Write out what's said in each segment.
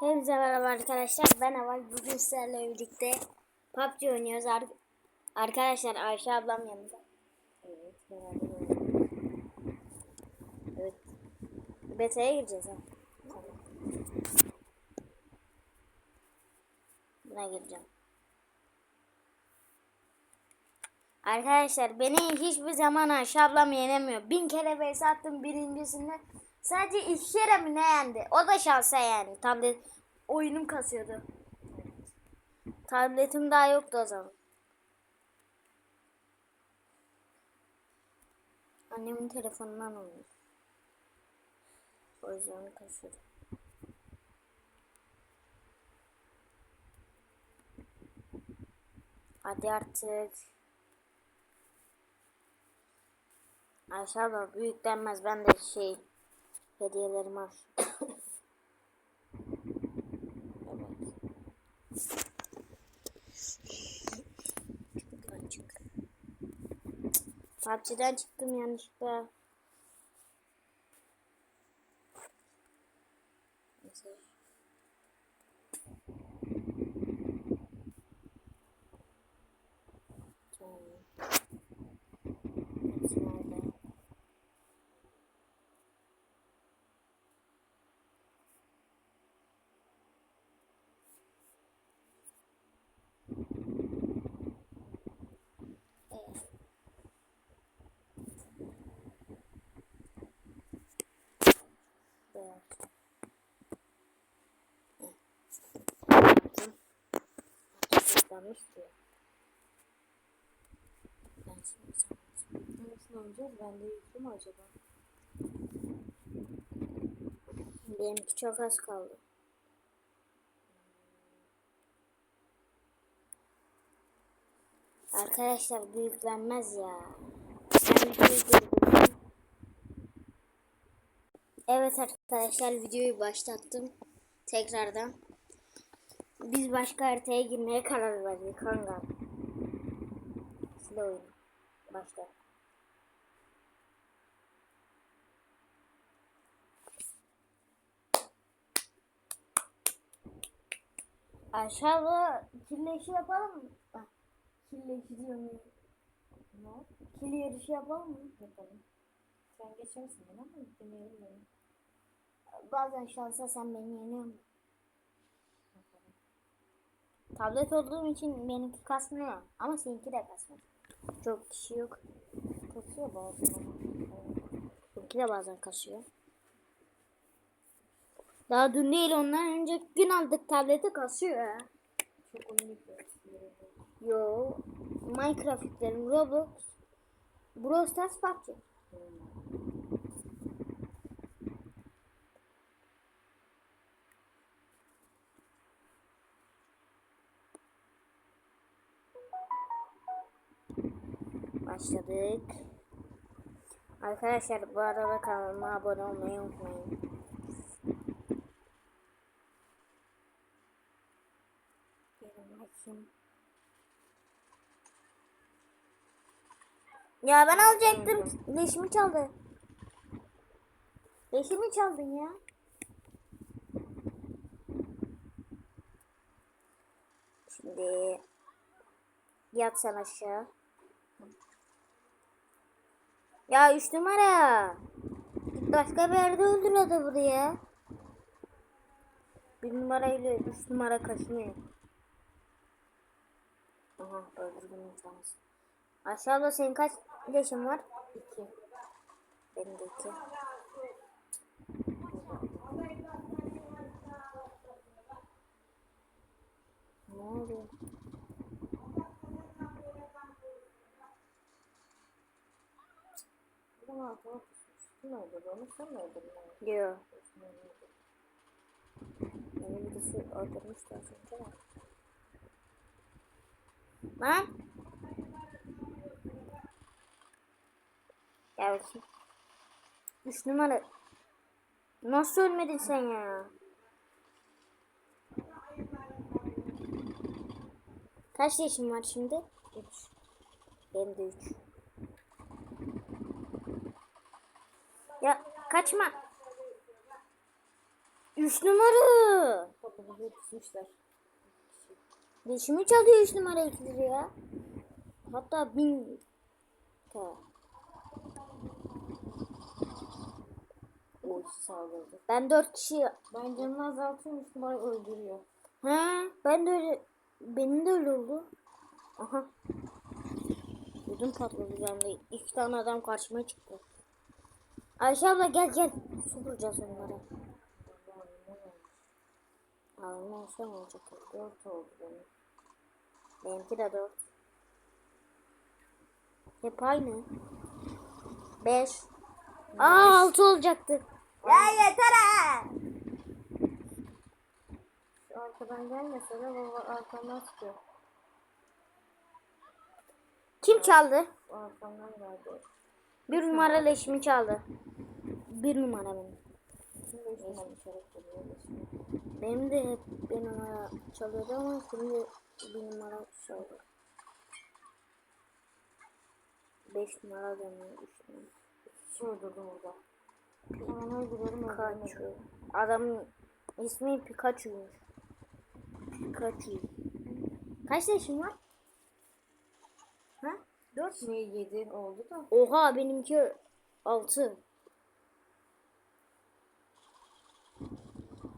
Hepinize merhaba arkadaşlar. Ben Aval. Bugün sizlerle birlikte PUBG oynuyoruz. Ar- arkadaşlar Ayşe ablam yanında. Evet. beraber oynuyoruz. Evet. Beta'ya gireceğiz ha. Tamam. Buna gireceğim. Arkadaşlar beni hiçbir zaman Ayşe ablam yenemiyor. Bin kere vs attım birincisinde. Sadece iki kere mi ne yendi? O da şansa yani. Tablet oyunum kasıyordu. Tabletim daha yoktu o zaman. Annemin telefonundan oynuyor. O yüzden onu. Hadi artık. Ayşe abla büyüklenmez. Ben de şey hediyelerim var. evet. PUBG'den çıktım yanlışlıkla. Neyse. Tamam. Hepsi nerede? Evet. Beyaz. Baktım. Açıklanmış diyor. Ben şimdi sana Nasıl oynayacağız? Ben de yüklü mü acaba? Benimki çok az kaldı. Arkadaşlar büyüklenmez ya. Ben durdurdum. Evet arkadaşlar videoyu başlattım. Tekrardan. Biz başka haritaya girmeye karar verdik hangar. Silah oyunu. Başla. Aşağıda kirleşi yapalım mı? Ah, kirleşi diyorum. Ne? Kirli yarışı yapalım mı? Yapalım. Sen geçersin bana ama deneyelim. Bazen şansa sen beni yeniyor musun? Tablet olduğum için benimki kasmıyor. Ama seninki de kasmıyor. Çok kişi yok. Kasıyor bazen. Benimki de bazen kasıyor. Daha dün değil ondan önce gün aldık tableti kasıyor ya. Çok yüklüyoruz. Yo. Minecraft. Roblox. Brawl Stars PUBG. Başladık. Arkadaşlar bu arada kanalıma abone olmayı unutmayın. Gelin bakayım. Ya ben alacaktım. Leşimi çaldı. Leşimi çaldın ya. Şimdi yat sen aşağı. Ya üç numara. Git başka bir yerde öldür adamı ya. Bir numarayla üç numara kaçmıyor. Aha öldürdüm bir tanesi. Aşağıda senin kaç leşin var? İki. Benim de iki. Ne oluyor? Bunu altıma kusmuş. Kim öldürdü onu? Sen mi öldürdün onu? Yo. Beni birisi öldürmüş da az önce var. Lan. Gel bakayım. Üç numara. Nasıl ölmedin sen ya? Kaç yaşın var şimdi? Üç. Benim de üç. Ya kaçma. Üç numara. Dişimi çalıyor 3 numara ikileri ya. Hatta bin Ta. O işi. Ben 4 kişi Ben canını azaltıyorum üç numara öldürüyor. Ha, ben de öyle benim de öyle oldu. Aha. Ödüm patladı anda. İki tane adam karşıma çıktı. Ayşe abla gel gel. Su vuracağız onlara. Olsa ne olacak? Dört oldu benim. Benimki de dört. Hep aynı. Beş. Aa altı olacaktı. Ya yeter ha. Şu arkadan gelmese de baba arkamdan çıkıyor. Kim çaldı? Arkamdan geldi. Bir numara leşimi çaldı. Bir numara benim. Benim de hep bir numara çalıyordu ama şimdi bir numara çaldı. Beş numara dönüyor. Üç numara. Kişi öldürdüm öldüremedim. Pikachu. Adamın ismi Pikachu'ymuş. Pikachu. Kaç yaşın var? Ha? Dört Ne yedi oldu da. Oha benimki altı.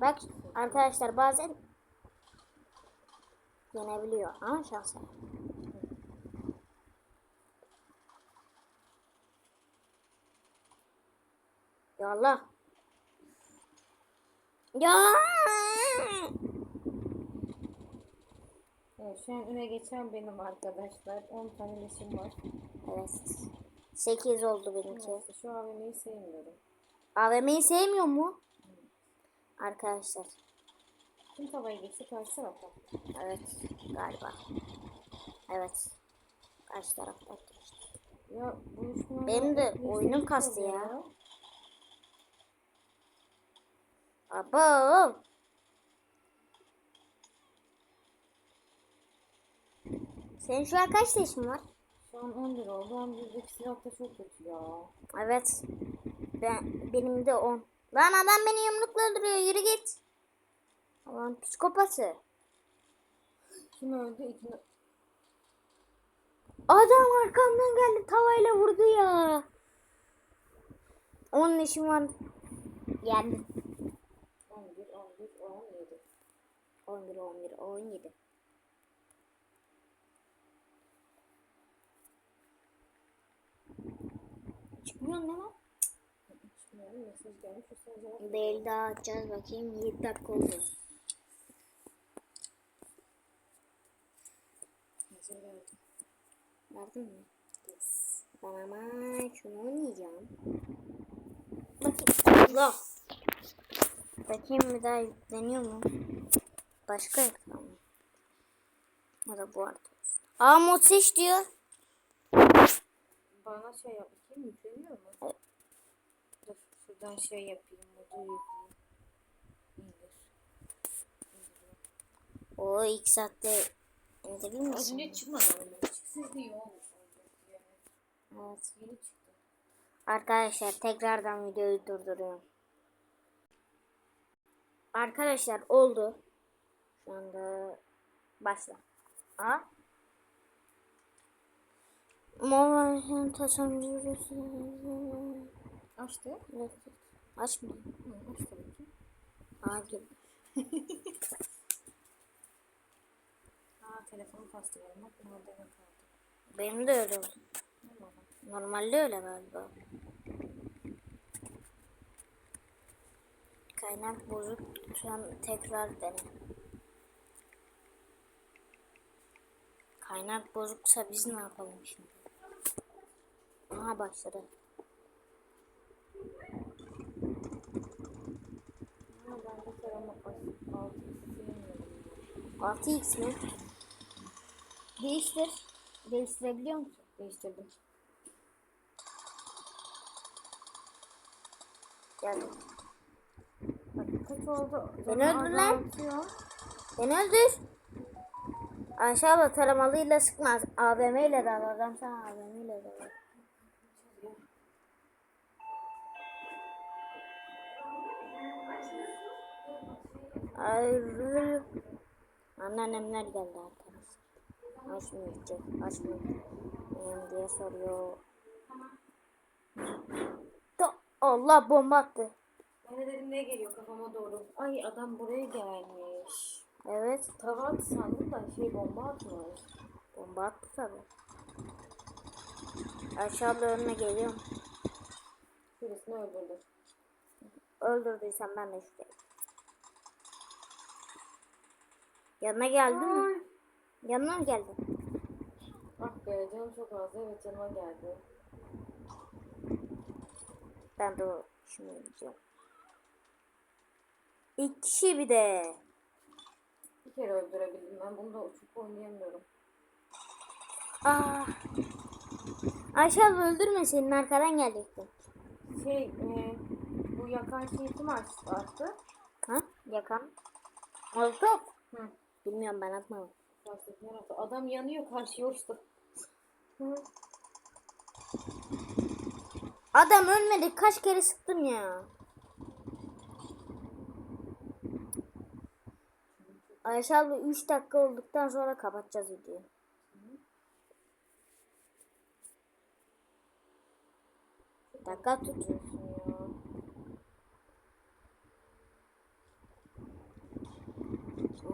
Bak arkadaşlar bazen yenebiliyor ama şansa. Ya Allah. Ya. Evet, şu an öne geçen benim arkadaşlar. 10 tane leşim var. Evet. 8 oldu benimki. Neyse, şu AVM'yi sevmiyorum. AVM'yi sevmiyor mu? Arkadaşlar. Kim tavayı geçti karşı tarafa. Evet galiba. Evet. Karşı tarafta. Ya bu üç numara... Benim de oyunum kastı oluyor ya. Abo. Senin şu an kaç yaşın var? Şu an 11 oldu. 11'deki silah da çok kötü ya. Evet. Ben benim de 10. Lan adam beni yumrukla öldürüyor. Yürü git. Lan psikopatı. Kim öldü? İki... Adam arkamdan geldi tavayla vurdu ya. Onun işim var. Geldi. 11, 11, 17. 11, 11, 17. Çıkmıyor. Üstüne cevap Değil daha açacağız bakayım. 7 dakika oldu. mesaj verdim. Verdin mi? Yes. Ben ama şunu oynayacağım. Bakayım. Allah. Bakayım bir daha yükleniyor mu? Başka ekran mı? Ya da bu arada. Aa mod seç diyor. Bana şey yap. Bakayım yükleniyor mu? Dur şuradan şey yapayım. Modu yükleyeyim. İndir. O ilk saatte indirir Az misin? önce çıkmadı ama. Çıksaydı iyi olmuş. Evet. Yeni çıktı. Arkadaşlar tekrardan videoyu durduruyorum. Arkadaşlar oldu. Şu anda başla. A. Motion tasarımcı Açtı. Açma. Hı, açtı bakayım. Gibi. Aa telefonu kastı benim. Bak modeme kaldı. Benim de öyle oldu. Normalde öyle galiba. Kaynak bozuk. Şu an tekrar dene. Kaynak bozuksa biz ne yapalım şimdi? Aha başladı. Ama ben de tarama altı sevmiyorum. 6x mi? Değiştir. Değiştirebiliyor musun? Değiştirdim. Geldi. Bak kaç oldu? Beni öldür lan. Beni öldür. Abla taramalıyla sıkmaz. AVM ile de alacağım sana AVM ile de. Hayır. Anneannemler geldi arkadaşlar. Aç mı yiyecek? Aç mı yiyeyim diye soruyor. Da- Allah bomba attı. Ben de dedim ne geliyor kafama doğru. Ay adam buraya gelmiş. Evet. Tava attı sandım da şey bomba atmış. Bomba attı tabi. Aşağıda önüne geliyorum. Birisini öldürdü. Öldürdüysem ben de şuraya. Yanına geldi mi? Yanına mı geldi? Ah be canım çok azdı. Evet canıma geldi. Ben de o şimdi gideceğim. İki bir de. Bir kere öldürebildim. Ben bunu da uçup oynayamıyorum. Ah. Ayşe abla öldürme senin arkadan gelecekti. Şey e, bu yakan şeyi kim aç- attı? Ha? Yakan. Molotof. Hı. Bilmiyorum ben atmadım. Adam yanıyor karşıya uçtu. Hı. Adam ölmedi. Kaç kere sıktım ya. Ayşe abla 3 dakika olduktan sonra kapatacağız videoyu. Dakika tut. Diyorsun ya.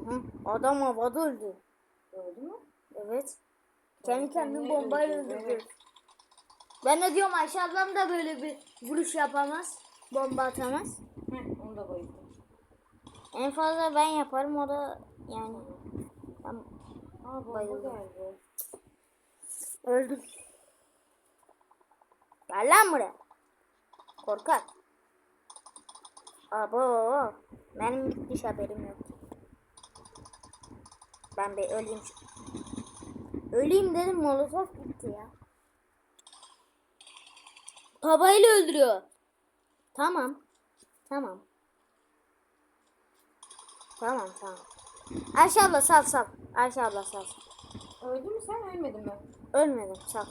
Hı hı. Adam havada öldü. Öldü mü? Evet. Kendi kendini bombayla öldürdü. Ben de diyorum Ayşe ablam da böyle bir vuruş yapamaz. Bomba atamaz. Heh, onu da bayıldım. En fazla ben yaparım o da yani. Ben Aa Bayıldım. öldüm. Gel lan buraya. Korkak. Abo. Benim gitmiş haberim yok. Ben bir öleyim. Öleyim dedim molotof gitti ya. Tabayla öldürüyor. Tamam. Tamam. Tamam tamam. Ayşe abla sal sal. Ayşe abla sal. Öldü mü sen ölmedin mi? Ölmedim sal.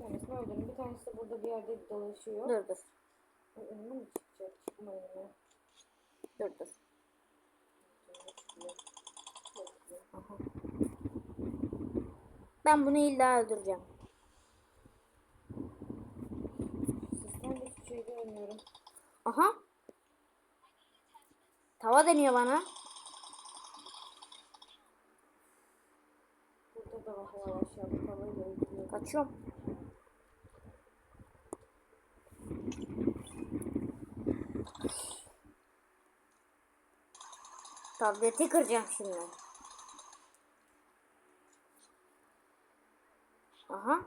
Tanesini öldürdüm. Bir tanesi de burada bir yerde dolaşıyor. Dur dur. Ay, Önüme mi çıkacak? Çıkma önüme. Dur dur. Aha. Ben bunu illa öldüreceğim. Sizden şey görmüyorum. Aha. Tava deniyor bana. Burada da var var aşağıda tavayla öldürüyor. Kaçıyorum. Tableti kıracağım şimdi. Aha.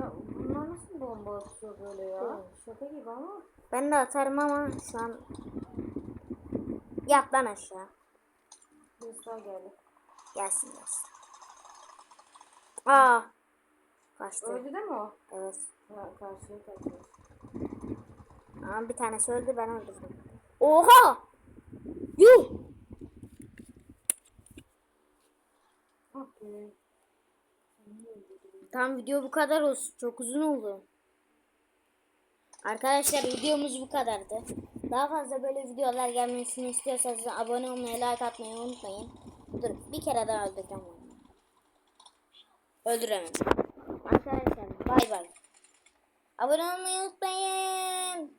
Ya bunlar nasıl bomba atıyor böyle ya? Şaka gibi ama. Ben de atarım ama şu an yat lan aşağı. Daha geldi. Gelsin gelsin. Aa. Kaçtı. Öldü değil mi o? Evet. Ha karşıya kaçmış. Ama bir tanesi öldü ben öldürdüm. Oha! Yuh! Ah be. Sen niye öldürdün? Tam video bu kadar olsun. Çok uzun oldu. Arkadaşlar videomuz bu kadardı. Daha fazla böyle videolar gelmesini istiyorsanız abone olmayı, like atmayı unutmayın. Dur bir kere daha öldüreceğim onu. Öldüremedim. Arkadaşlar bay bay. Abone olmayı unutmayın.